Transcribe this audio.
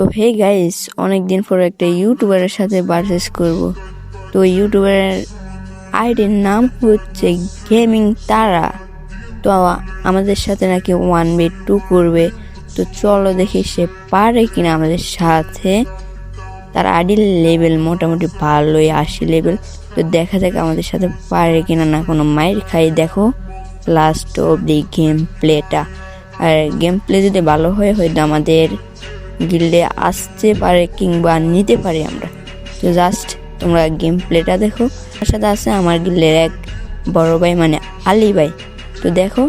তো hey guys অনেকদিন পর একটা ইউটিউবারের সাথে পারচেস করব। তো ইউটিউবারের আইডির নাম হচ্ছে গেমিং তারা তো আমাদের সাথে নাকি ওয়ান বি টু করবে। তো চলো দেখি সে পারে কিনা আমাদের সাথে। তার আইডির লেভেল মোটামুটি ভালোই আশি লেভেল তো দেখা যাক আমাদের সাথে পারে কিনা না, কোনো মাইর খাই দেখো। লাস্ট অব দি গেম প্লেটা আর গেম প্লে যদি ভালো হয়, হয়তো আমাদের গিল্ডে আসতে পারে কিংবা নিতে পারি আমরা। তো জাস্ট তোমরা গেম প্লেটা দেখো। তার সাথে আছে আমার গিল্ডের এক বড় ভাই মানে আলী ভাই। তো দেখো।